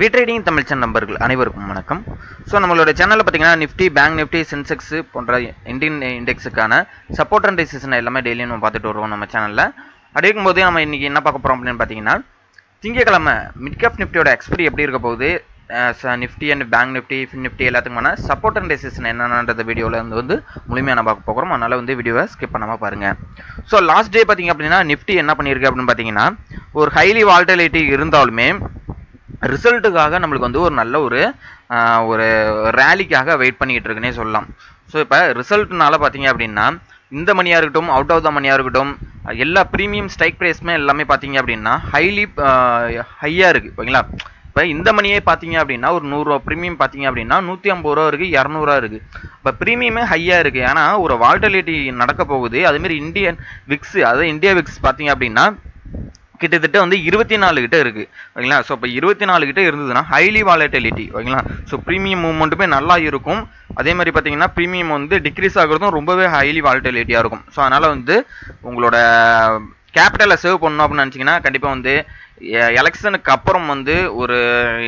விட்ரேடிங் Tamil channel நம்பர்கள் அனைவருக்கும் வணக்கம். ஸோ நம்மளோட சேனலில் பார்த்தீங்கன்னா நிஃப்டி பேங்க் நிஃப்டி சென்செக்ஸ் போன்ற இந்தியன் இண்டெக்ஸுக்கான சப்போர்ட் அண்ட் ரெசிஸ்டன் எல்லாமே டெய்லியும் நம்ம பார்த்துட்டு வருவோம் நம்ம சேனலில். அப்படி இருக்கும்போது நம்ம இன்றைக்கி என்ன பார்க்க போகிறோம் அப்படின்னு பார்த்தீங்கன்னா திங்கக்கிழமை மிட்கப் நிஃப்டியோட எக்ஸ்பிரி எப்படி இருக்க போகுது? Nifty and bank Nifty fin Nifty எல்லாத்துக்குமான support and resistance என்னென்னன்ற வீடியோவில் வந்து வந்து முழுமையாக நம்ம பார்க்க போகிறோம் அதனால் வந்து வீடியோவை ஸ்கிப் பண்ணாமல் பாருங்கள் ஸோ லாஸ்ட் டே பார்த்தீங்க அப்படின்னா நிஃப்டி என்ன பண்ணியிருக்கு அப்படின்னு பார்த்தீங்கன்னா ஒரு ஹைலி வால்டலிட்டி இருந்தாலுமே ரிசல்ட்டுக்காக நம்மளுக்கு வந்து ஒரு நல்ல ஒரு ஒரு ரேலிக்காக வெயிட் பண்ணிக்கிட்டு இருக்குன்னே சொல்லலாம். ஸோ இப்போ ரிசல்ட்னால பார்த்தீங்க அப்படின்னா இந்த மணியாக இருக்கட்டும் அவுட் ஆஃப் த மணியாக இருக்கட்டும் எல்லா ப்ரீமியம் ஸ்ட்ரைக் ப்ரைஸுமே எல்லாமே பார்த்தீங்க அப்படின்னா ஹைலி ஹையாக இருக்குது ஓகேங்களா? இப்போ இந்த மணியே பார்த்தீங்க அப்படின்னா ஒரு நூறுரூவா ப்ரீமியம் பார்த்தீங்க அப்படின்னா நூற்றி ஐம்பது ரூபா இருக்குது இரநூறுவா இருக்குது இப்போ ப்ரீமியமே ஹையாக இருக்குது ஏன்னா ஒரு வால்டலிட்டி நடக்க போகுது. அதுமாரி இந்தியன் விக்ஸ் அதாவது இந்தியா விக்ஸ் பார்த்தீங்க அப்படின்னா கிட்டத்தட்ட வந்து இருபத்தி நாலு கிட்ட இருக்கு. ஓகேங்களா? ஸோ இப்போ இருபத்தி நாலு கிட்ட இருந்ததுன்னா ஹைலி வாலட்டிலிட்டி ஓகேங்களா? ஸோ ப்ரீமியம் மூவ்மெண்ட்டுமே நல்லா இருக்கும். அதே மாதிரி பார்த்தீங்கன்னா ப்ரீமியம் வந்து டிக்ரீஸ் ஆகுறதும் ரொம்பவே ஹைலி வாலட்டிலிட்டியாக இருக்கும். ஸோ அதனால் வந்து உங்களோட கேபிட்டலை சேவ் பண்ணணும் அப்படின்னு நினச்சிங்கன்னா கண்டிப்பாக வந்து எலெக்ஷனுக்கு அப்புறம் வந்து ஒரு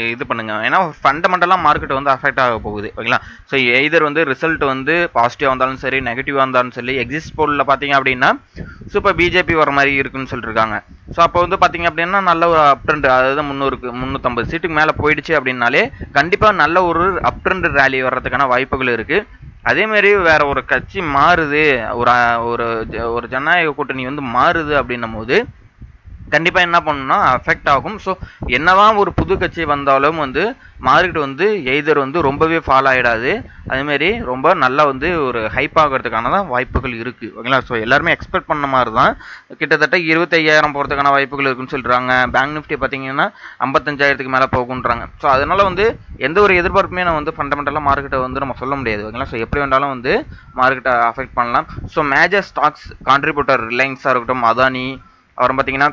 இது பண்ணுங்க. ஏன்னா ஃபண்டமெண்டலாக மார்க்கெட் வந்து அஃபெக்ட் ஆக போகுது. ஓகேங்களா? ஸோ எய்தர் வந்து ரிசல்ட் வந்து பாசிட்டிவாக இருந்தாலும் சரி நெகட்டிவாக இருந்தாலும் சரி எக்ஸிஸ்ட் போலில் பார்த்தீங்க அப்படின்னா சூப்பர் பிஜேபி வர மாதிரி இருக்குன்னு சொல்லியிருக்காங்க ஸோ அப்போ வந்து பார்த்தீங்க அப்படின்னா நல்ல ஒரு அப் ட்ரெண்ட் அதாவது முந்நூறுக்கு முந்நூற்றம்பது சீட்டுக்கு மேலே போயிடுச்சு அப்படின்னாலே கண்டிப்பாக நல்ல ஒரு அப் ட்ரெண்ட் ரேலி வர்றதுக்கான வாய்ப்புகள் இருக்குது அதேமாரி வேற ஒரு கட்சி மாறுது. ஒரு ஒரு ஜ- ஒரு ஜனநாயக கூட்டணி வந்து மாறுது அப்படின்னும் போது கண்டிப்பாக என்ன பண்ணணும்னா அஃபெக்ட் ஆகும். ஸோ என்னதான் ஒரு புது கட்சி வந்தாலும் வந்து மார்க்கெட் வந்து எய்தர் வந்து ரொம்பவே ஃபால் ஆகிடாது அதேமாரி ரொம்ப நல்லா வந்து ஒரு ஹைப் ஆகிறதுக்கான தான் வாய்ப்புகள் இருக்குது ஓகேங்களா? ஸோ எல்லாருமே எக்ஸ்பெக்ட் பண்ண மாதிரி தான் கிட்டத்தட்ட இருபத்தையாயிரம் போகிறதுக்கான வாய்ப்புகள் இருக்குன்னு சொல்கிறாங்க பேங்க் நிஃப்டி பார்த்தீங்கன்னா ஐம்பத்தஞ்சாயிரத்துக்கு மேலே போகுன்றாங்க. ஸோ அதனால் வந்து எந்த ஒரு எதிர்பார்ப்புமே நான் வந்து ஃபண்டமெண்டலாக மார்க்கெட்டை வந்து நம்ம சொல்ல முடியாது. ஓகேங்களா? ஸோ எப்படி வேண்டாலும் வந்து மார்க்கெட்டை அஃபெக்ட் பண்ணலாம். ஸோ மேஜர் ஸ்டாக்ஸ் கான்ட்ரிபியூட்டர் ரிலையன்ஸாக இருக்கட்டும் அதானி அப்புறம் பார்த்தீங்கன்னா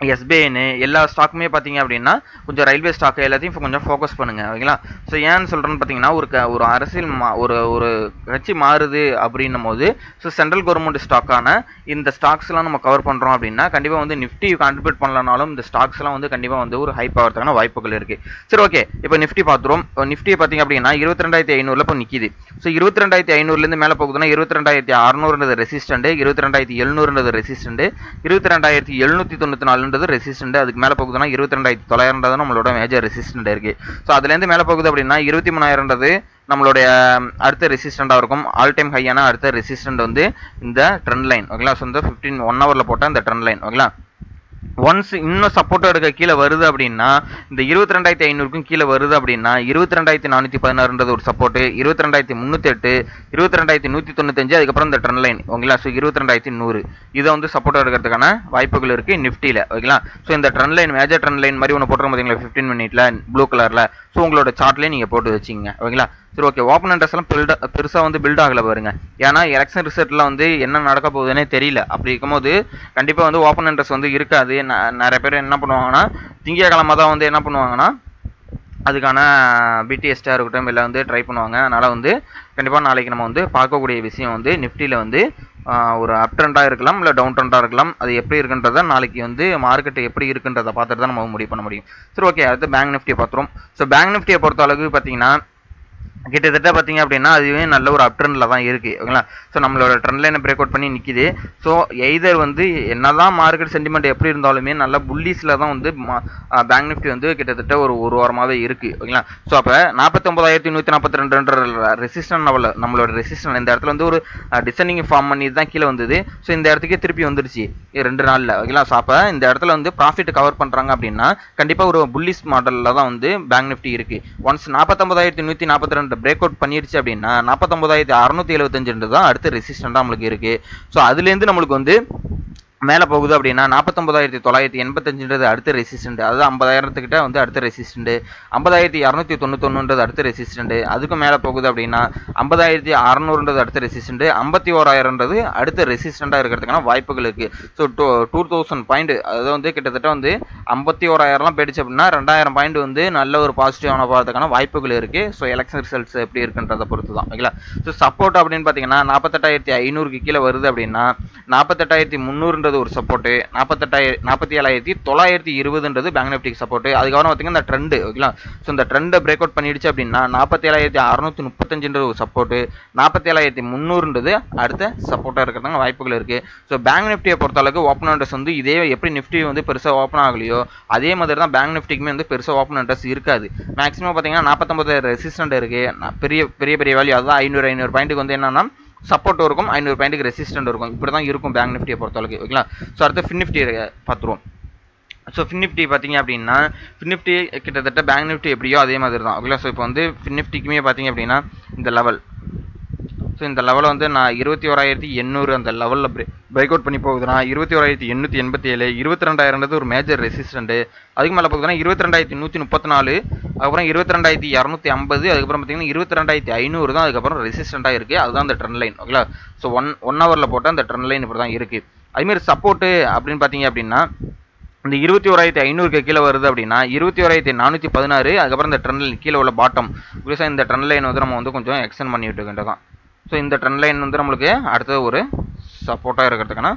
எஸ்பிஐனு எல்லா ஸ்டாக்குமே பார்த்தீங்க அப்படின்னா கொஞ்சம் ரயில்வே ஸ்டாக்கு எல்லாத்தையும் இப்போ கொஞ்சம் ஃபோக்கஸ் பண்ணுங்கள் ஓகேங்களா ஸோ ஏன்னு சொல்கிறேன்னு பார்த்தீங்கன்னா ஒரு க ஒரு அரசியல் மா ஒரு ஒரு கட்சி மாறுது அப்படின்னும் போது ஸோ சென்ட்ரல் கவர்மெண்ட் ஸ்டாக்கான இந்த ஸ்டாக்ஸ்லாம் நம்ம கவர் பண்ணுறோம் அப்படின்னா கண்டிப்பாக வந்து நிஃப்டி கான்ட்ரிபியூட் பண்ணலனாலும் இந்த ஸ்டாக்ஸ்லாம் வந்து கண்டிப்பாக வந்து ஒரு ஹைப் ஆகிறதுக்கான வாய்ப்புகள் இருக்குது சரி ஓகே இப்போ நிஃப்டி பார்த்துருவோம் நிஃப்டி பார்த்தீங்க அப்படின்னா இருபத்தி ரெண்டாயிரத்தி ஐநூறுல இப்போ நிற்கிது ஸோ இருபத்தி ரெண்டாயிரத்தி ஐநூறுலேருந்து மேலே போகுதுன்னா இருபத்தி ரெண்டாயிரத்தி அறநூறுன்றது ரெசிஸ்டண்ட்டு இருபத்தி ரெண்டாயிரத்தி எழுநூறுன்றது ரெசிஸ்டண்ட்டு இருபத்தி ரெண்டாயிரத்தி எழுநூற்றி தொண்ணூற்றி நாலு நாலுன்றது ரெசிஸ்டண்ட் அதுக்கு மேலே போகுதுன்னா இருபத்தி ரெண்டாயிரத்தி தொள்ளாயிரம்ன்றது நம்மளோட மேஜர் ரெசிஸ்டண்ட் இருக்குது ஸோ அதுலேருந்து மேலே போகுது அப்படின்னா இருபத்தி மூணாயிரம்ன்றது நம்மளுடைய அடுத்த ரெசிஸ்டண்டாக இருக்கும். ஆல் டைம் ஹையான அடுத்த ரெசிஸ்டண்ட் வந்து இந்த ட்ரெண்ட் லைன் ஓகேங்களா ஸோ இந்த ஃபிஃப்டீன் ஒன் ஹவரில் போட்டால் இந்த ட்ரெண்ட் லைன் ஓகேங்களா ஒன்ஸ் இன்னும் சப்போர்ட்டோட எடுக்க கீழே வருது அப்படின்னா இந்த இருபத்தி ரெண்டாயிரத்தி ஐநூறுக்கும் கீழே வருது அப்படின்னா இருபத்தி ரெண்டாயிரத்தி நானூற்றி பதினாறுன்றது ஒரு சப்போர்ட் இருபத்தி ரெண்டாயிரத்தி முந்நூற்றி எட்டு இருபத்தி ரெண்டாயிரத்தி நூற்றி தொண்ணூத்தஞ்சு அதுக்கப்புறம் இந்த ட்ரெண்ட் லைன் ஓகேங்களா ஸோ இருபத்தி ரெண்டாயிரத்தி நூறு. இதை வந்து சப்போர்ட் எடுக்கிறதுக்கான வாய்ப்புகள் இருக்குது நிஃப்டியில் ஓகேங்களா ஸோ இந்த trend line major trend line மாதிரி ஒன்று போட்டுருக்கோம் பார்த்தீங்களா ஃபிஃப்டீன் மினிட்ல ப்ளூ கலரில் ஸோ உங்களோட சார்ட்லேயே நீங்கள் போட்டு வச்சிங்க ஓகேங்களா சரி ஓகே ஓப்பன் இன்ட்ரெஸ்ட் எல்லாம் பில்ட் பெருசாக வந்து பில்ட் ஆகல பாருங்க. ஏன்னா எலெக்ஷன் ரிசல்ட்டில் வந்து என்ன நடக்க போகுதுன்னே தெரியல. அப்படி இருக்கும்போது கண்டிப்பாக வந்து ஓப்பன் இன்ட்ரெஸ்ட் வந்து இருக்காது. ந- நிறைய பேர் என்ன பண்ணுவாங்கன்னா திங்கக்கிழமை தான் வந்து என்ன பண்ணுவாங்கன்னா அதுக்கான பிடிஎஸ்டாக இருக்கட்டும் இல்லை வந்து ட்ரை பண்ணுவாங்க. அதனால் வந்து கண்டிப்பாக நாளைக்கு நம்ம வந்து பார்க்கக்கூடிய விஷயம் வந்து நிஃப்டியில் வந்து ஒரு அப் ட்ரெண்டாக இருக்கலாம் இல்லை டவுன் ட்ரெண்டாக இருக்கலாம். அது எப்படி இருக்குன்றதை நாளைக்கு வந்து மார்க்கெட் எப்படி இருக்குன்றதை பார்த்துட்டு தான் நம்ம முடிவு பண்ண முடியும். சரி ஓகே அடுத்து பேங்க் நிஃப்டியை பார்த்துருவோம். ஸோ பேங்க் நிஃப்டியை பொறுத்த அளவுக்கு பார்த்தீங்கன்னா கிட்டத்தட்ட பார்த்தீங்க அப்படின்னா அதுவே நல்ல ஒரு அப் ட்ரெண்டில் தான் இருக்குது ஓகேங்களா ஸோ நம்மளோட ட்ரெண்ட் லைனை பிரேக் அவுட் பண்ணி நிற்கிது ஸோ எய்தர் வந்து என்னதான் மார்க்கெட் சென்டிமெண்ட் எப்படி இருந்தாலுமே நல்ல புல்லிஸில் தான் வந்து பேங்க் நிஃப்டி வந்து கிட்டத்தட்ட ஒரு ஒரு வாரமாகவே இருக்குது ஓகேங்களா ஸோ அப்போ நாற்பத்தொம்பதாயிரத்தி நூற்றி நாற்பத்தி ரெண்டுன்ற ரெசிஸ்டன் லெவலில் நம்மளோட ரெசிஸ்டன் இந்த இடத்துல வந்து ஒரு டிசைனிங் ஃபார்ம் பண்ணி தான் கீழே வந்தது. ஸோ இந்த இடத்துக்கே திருப்பி வந்துருச்சு ரெண்டு நாளில் ஓகேங்களா ஸோ அப்போ இந்த இடத்துல வந்து ப்ராஃபிட் கவர் பண்ணுறாங்க அப்படின்னா கண்டிப்பாக ஒரு புல்லிஸ் மாடலில் தான் வந்து பேங்க் நிஃப்டி இருக்குது ஒன்ஸ் நாற்பத்தொம்பதாயிரத்தி நூற்றி நாற்பத்தி ரெண்டு ரெசிஸ்டண்ட்டை பிரேக் அவுட் பண்ணிடுச்சு அப்படின்னா நாற்பத்தொம்பதாயிரத்தி அறுநூத்தி எழுபத்தஞ்சுன்றது தான் அடுத்த ரெசிஸ்டண்டாக நம்மளுக்கு இருக்குது ஸோ அதுலேருந்து நம்மளுக்கு வந்து மேலே போகுது அப்படின்னா நாற்பத்தொம்பதாயிரத்தி தொள்ளாயிரத்தி எண்பத்தஞ்சுன்றது அடுத்த ரெசிஸ்டண்ட் அதாவது ஐம்பதாயிரத்துக்கிட்ட வந்து அடுத்த ரெசிஸ்டண்ட் ஐம்பதாயிரத்தி இரநூத்தி தொண்ணூத்தொன்னுன்றது அடுத்த ரெசிஸ்டண்ட் அதுக்கு மேலே போகுது அப்படின்னா ஐம்பதாயிரத்தி அறநூறுன்றது அடுத்த ரெசிஸ்டண்ட் ஐம்பத்தி ஓராயிரம்ன்றது அடுத்த ரெசிஸ்டண்டாக இருக்கிறதுக்கான வாய்ப்புகள் இருக்குது so two two thousand point அதாவது வந்து கிட்டத்தட்ட வந்து ஐம்பத்தி ஓராயிரம்லாம் போயிடுச்சு அப்படின்னா ரெண்டாயிரம் பாயிண்ட் வந்து நல்ல ஒரு பாசிட்டிவான போகிறதுக்கான வாய்ப்புகள் இருக்குது ஸோ எலெக்ஷன் ரிசல்ட்ஸ் எப்படி இருக்குன்றதை பொறுத்து தான் ஓகேங்களா? ஸோ சப்போர்ட் அப்படின்னு பார்த்தீங்கன்னா நாற்பத்தெட்டாயிரத்தி ஐநூறுக்கு கீழே வருது அப்படின்னா நாற்பத்தெட்டாயிரத்தி முந்நூறுன்ற இருபதுன்றது ஒரு சப்போர்ட்டு நாற்பத்தெட்டாயிரம் நாற்பத்தி ஏழாயிரத்தி தொள்ளாயிரத்தி இருபதுன்றது பேங்க் நிஃப்டிக்கு சப்போர்ட்டு அதுக்கப்புறம் பார்த்தீங்கன்னா இந்த ட்ரெண்டு ஓகேங்களா ஸோ இந்த ட்ரெண்டை பிரேக் அவுட் பண்ணிடுச்சு அப்படின்னா நாற்பத்தி ஏழாயிரத்தி அறநூற்றி முப்பத்தஞ்சுன்றது ஒரு சப்போர்ட்டு நாற்பத்தி ஏழாயிரத்தி முந்நூறுன்றது அடுத்த சப்போர்ட்டாக இருக்கிறதுங்க வாய்ப்புகள் இருக்குது ஸோ பேங்க் நிஃப்டியை பொறுத்தளவுக்கு ஓப்பன் இன்ட்ரெஸ்ட் வந்து இதே எப்படி நிஃப்டி வந்து பெருசாக ஓப்பன் ஆகலையோ அதே மாதிரி தான் பேங்க் நிஃப்டிக்குமே வந்து பெருசாக ஓப்பன் இன்ட்ரெஸ்ட் இருக்காது. மேக்ஸிமம் பார்த்தீங்கன்னா நாற்பத்தொம்பது ரெசிஸ்டன்ட் இருக்குது பெரிய பெரிய பெரிய வேல்யூ அதுதான் ஐநூறு ஐநூறு பாயிண்ட்டுக்கு வந்து என்னன்னா சப்போர்ட் இருக்கும் ஐநூறு பாயிண்ட்டுக்கு ரெசிஸ்டன்ட் இருக்கும். இப்படி தான் இருக்கும் பேங்க் நிஃப்டியை பொறுத்தளவுக்கு ஓகேங்களா ஸோ அடுத்து ஃபின் நிஃப்டி பார்த்துருவோம். ஸோ ஃபின் நிஃப்டி பார்த்தீங்க அப்படின்னா ஃபின் நிஃப்டி கிட்டத்தட்ட பேங்க் நிஃப்டி எப்படியோ அதே மாதிரி தான் ஓகேங்களா ஸோ இப்போ வந்து ஃபின் நிஃப்டிக்குமே பார்த்தீங்க அப்படின்னா இந்த லெவல் ஸோ இந்த லெவலில் வந்து நான் இருபத்தி ஓராயிரத்தி எண்ணூறு அந்த லெவலில் பிரேக் அவுட் பண்ணி போகுதுன்னா இருபத்தி ஓராயிரத்தி எண்ணூற்றி எண்பத்தி ஏழு இருபத்தி ரெண்டாயிரம்ன்றது ஒரு மேஜர் ரெசிஸ்டண்ட்டு அதுக்கு மேலே போகுதுன்னா இருபத்தி ரெண்டாயிரத்தி நூற்றி முப்பத்தி நாலு அதுக்கப்புறம் இருபத்தி ரெண்டாயிரத்தி இரநூத்தி ஐம்பது அதுக்கப்புறம் பார்த்தீங்கன்னா இருபத்தி ரெண்டாயிரத்தி ஐநூறு தான் அதுக்கப்புறம் ரெசிஸ்டண்ட்டாக இருக்குது அதுதான் அந்த ட்ரெண்ட் லைன் ஓகேங்களா ஸோ ஒன் ஒன் ஹவரில் போட்டால் அந்த ட்ரெண்ட் லைன் இப்படி தான் இருக்குது அதுமாரி சப்போர்ட்டு அப்படின்னு பார்த்தீங்க அப்படின்னா இந்த இருபத்தி ஓராயிரத்தி ஐநூறுக்கு கீழே வருது அப்படின்னா இருபத்தி ஓராயிரத்தி நானூற்றி பதினாறு அதுக்கப்புறம் இந்த ட்ரெண்ட் லைன் கீழே உள்ள பாட்டம் விவசாயம் இந்த ட்ரெண்ட் லைன் வந்து நம்ம வந்து கொஞ்சம் எக்ஸ்டெண்ட் பண்ணி விட்டுக்கிட்டதான் ஸோ இந்த ட்ரெண்ட் லைன் வந்து நம்மளுக்கு அடுத்தது ஒரு சப்போர்ட்டாக இருக்கிறதுக்கான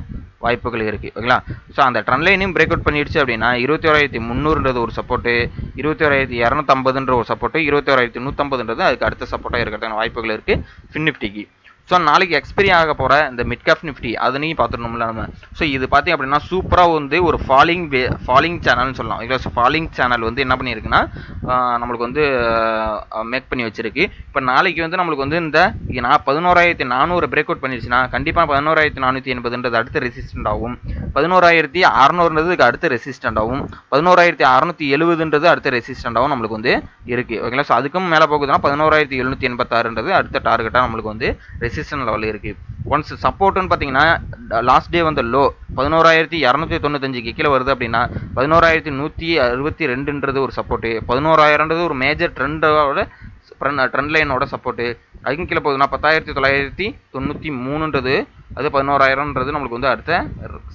வாய்ப்புகள் இருக்குது ஓகேங்களா? ஸோ அந்த ட்ரெண்ட் லைனையும் பிரேக் அவுட் பண்ணிடுச்சு அப்படின்னா இருபத்தி ஓராயிரத்தி முந்நூறுன்றது ஒரு சப்போர்ட்டு இருபத்தி ஓராயிரத்தி இரநூத்தம்பதுன்ற ஒரு சப்போர்ட்டு இருபத்தி ஓராயிரத்தி நூற்றம்பதுன்றது அதுக்கு அடுத்த சப்போர்ட்டாக இருக்கிறதுக்கான வாய்ப்புகள் இருக்குது ஃபின்னிஃப்டிக்கு ஸோ நாளைக்கு எக்ஸ்பைரி ஆக போகிற இந்த மிட் கேப் நிஃப்டி அதனையும் பார்த்துடணும்ல நம்ம. ஸோ இது பார்த்தீங்க அப்படின்னா சூப்பராக வந்து ஒரு ஃபாலிங் வே ஃபாலிங் சேனல்னு சொல்லலாம். இல்லை ஃபாலிங் சேனல் வந்து என்ன பண்ணியிருக்குன்னா நம்மளுக்கு வந்து மேக் பண்ணி வச்சிருக்கு. இப்போ நாளைக்கு வந்து நம்மளுக்கு வந்து இந்த நான் பதினோராயிரத்தி நானூறு பிரேக் அவுட் பண்ணிருச்சுன்னா கண்டிப்பாக பதினோராயிரத்தி நானூற்றி எண்பதுன்றது அடுத்த ரெசிஸ்டன்ட் ஆகும். பதினோராயிரத்தி அறநூறுன்றதுக்கு அடுத்த ரெசிஸ்டன்ட் ஆகும். பதினோராயிரத்தி அறநூற்றி எழுபதுன்றது அடுத்த ரெசிஸ்டன்ட் ஆகும் நம்மளுக்கு வந்து இருக்குது ஓகேங்களா ஸோ அதுக்கும் மேலே போகுதுன்னா பதினோராயிரத்தி எழுநூற்றி எண்பத்தாறுன்றது அடுத்த டார்கெட்டாக நம்மளுக்கு வந்து ரெசிஸ்டன் லெவல் இருக்குது ஒன்ஸ் சப்போர்ட்டுன்னு பார்த்தீங்கன்னா லாஸ்ட் டே வந்த லோ பதினோராயிரத்தி இரநூத்தி தொண்ணூத்தஞ்சுக்கு கீழே வருது அப்படின்னா பதினோராயிரத்தி நூற்றி அறுபத்தி ரெண்டுன்றது ஒரு சப்போர்ட்டு பதினோராயிரன்றது ஒரு மேஜர் ட்ரெண்டோட ட்ரெண்ட் லைனோட சப்போர்ட்டு அதுக்கும் கீழே போகுதுன்னா பத்தாயிரத்தி தொள்ளாயிரத்தி தொண்ணூற்றி மூணுன்றது அது பதினோராயிரம்ன்றது நம்மளுக்கு வந்து அடுத்த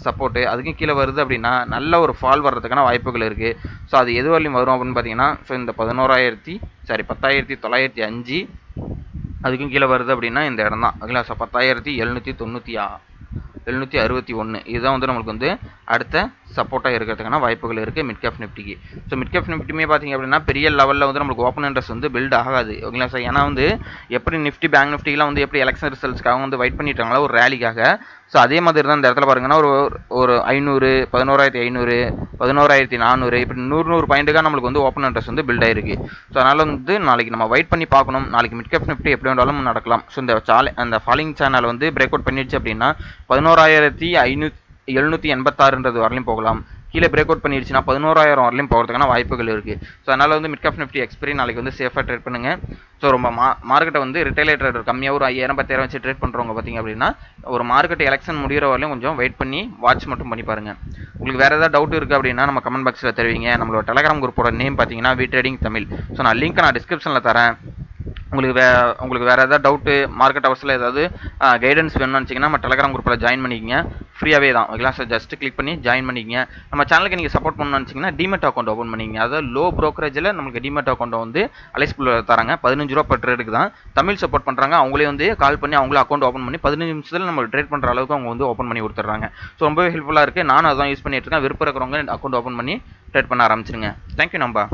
சப்போர்ட்டு அதுக்கும் கீழே வருது அப்படின்னா நல்ல ஒரு ஃபால் வர்றதுக்கான வாய்ப்புகள் இருக்குது ஸோ அது எது வரலையும் வரும் அப்படின்னு பார்த்தீங்கன்னா ஸோ இந்த பதினோராயிரத்தி சாரி பத்தாயிரத்தி தொள்ளாயிரத்தி அஞ்சு அதுக்கும் கீழே வருது அப்படின்னா இந்த இடம் தான். ஓகேங்களா? ஸோ பத்தாயிரத்தி எழுநூற்றி தொண்ணூற்றி ஆ எழுநூற்றி அறுபத்தி ஒன்று இதுதான் வந்து நம்மளுக்கு வந்து அடுத்த சப்போர்ட்டாக இருக்கிறதுக்கான வாய்ப்புகள் இருக்குது மிட் கேப் நிஃப்டிக்கு ஸோ மிட் கேப் நிஃப்டியுமே பார்த்திங்க அப்படின்னா பெரிய லெவலில் வந்து நம்மளுக்கு ஓப்பன் இன்ட்ரெஸ்ட் வந்து பில்ட் ஆகாது. ஓகேங்களா? சார் ஏன்னா வந்து எப்படி நிஃப்டி பேங்க் நிஃப்டிலாம் வந்து எப்படி எலெக்ஷன் ரிசல்ட்ஸ்க்காக வந்து வெயிட் பண்ணிட்டாங்களோ ஒரு ரேலிக்காக ஸோ அதே மாதிரி தான் இந்த இடத்துல பாருங்கன்னா ஒரு ஒரு ஐநூறு பதினோராயிரத்தி ஐநூறு பதினோராயிரத்தி நானூறு இப்படி நூறு நூறு பாயிண்ட்டுக்காக நம்மளுக்கு வந்து ஓப்பன் இன்ட்ரெஸ்ட் வந்து பில்ட் ஆயிருக்கு. ஸோ அதனால் வந்து நாளைக்கு நம்ம வெயிட் பண்ணி பார்க்கணும். நாளைக்கு மிட் கேப் நிஃப்டி எப்படி வேண்டாலும் நடக்கலாம். ஸோ இந்த சாலை அந்த ஃபாலிங் சேனல் வந்து பிரேக் அவுட் பண்ணிடுச்சு அப்படின்னா பதினோராயிரத்தி ஐநூ எழுநூற்றி எண்பத்தாறுன்றது வரலையும் போகலாம். கீழே பிரேக் அவுட் பண்ணிடுச்சுன்னா பதினோராயிரம் வரலையும் போகிறதுக்கான வாய்ப்புகள் இருக்குது ஸோ அதனால் வந்து மிட் கேப் நிஃப்டி எக்ஸ்பிரி நாளைக்கு வந்து சேஃபாக ட்ரேட் பண்ணுங்கள் ஸோ ரொம்ப மா மார்க்கெட்டை வந்து ரிட்டைலேட்டர் கம்மியாக ஒரு ஐயாயிரம் பத்தாயிரம் வச்சு ட்ரேட் பண்ணுறவங்க பார்த்தீங்க அப்படின்னா ஒரு மார்க்கெட் எலெக்ஷன் முடிகிற வரலையும் கொஞ்சம் வெயிட் பண்ணி வாட்ச் மட்டும் பண்ணி பாருங்கள் உங்களுக்கு வேறு ஏதாவது டவுட் இருக்குது அப்படின்னா நம்ம கமெண்ட் பாக்ஸில் தெரிவிங்க. நம்மளோட டெலகிராம் குரூப்போட நேம் பார்த்தீங்கன்னா வி ட்ரேடிங் தமிழ். ஸோ நான் லிங்க் நான் டிஸ்கிரிப்ஷனில் தரேன். உங்களுக்கு வே உங்களுக்கு வேறு ஏதாவது டவுட்டு மார்க்கெட் அவர்ஸில் ஏதாவது கைடன்ஸ் வேணும்னு வச்சிங்கன்னா நம்ம டெலகிராம் குரூப்பில் ஜாயின் பண்ணிக்கோங்க. ஃப்ரீயாகவே தான். ஓகேங்களா சார் ஜஸ்ட் கிளிக் பண்ணி ஜாயின் பண்ணிக்கங்க. நம்ம சேனலுக்கு நீங்கள் சப்போர்ட் பண்ணணும்னு வச்சிங்கன்னா டிமெட் அக்கௌண்ட் ஓப்பன் பண்ணிக்கிங்க. அதாவது லோ ப்ரோக்கரேஜில் நமக்கு டிமெட் அக்கௌண்ட் வந்து அலைஸ்புல் தராங்க. பதினஞ்சு ரூபா பர் ட்ரேடுக்கு தான். தமிழ் சப்போர்ட் பண்ணுறாங்க அவங்களே வந்து கால் பண்ணி அவங்களே அக்கௌண்ட் ஓப்பன் பண்ணி பதினஞ்சு நிமிஷத்தில் நம்ம ட்ரேட் பண்ணுற அளவுக்கு அவங்க வந்து ஓப்பன் பண்ணி கொடுத்துட்றாங்க. ஸோ ரொம்பவே ஹெல்ப்ஃபுல்லாக இருக்குது நானும் அதான் யூஸ் பண்ணிட்டு இருக்கேன். விருப்பம் இருக்கிறவங்க அக்கௌண்ட் ஓப்பன் பண்ணி ட்ரேட் பண்ண ஆரம்பிச்சிருங்க. தேங்க்யூ நம்பா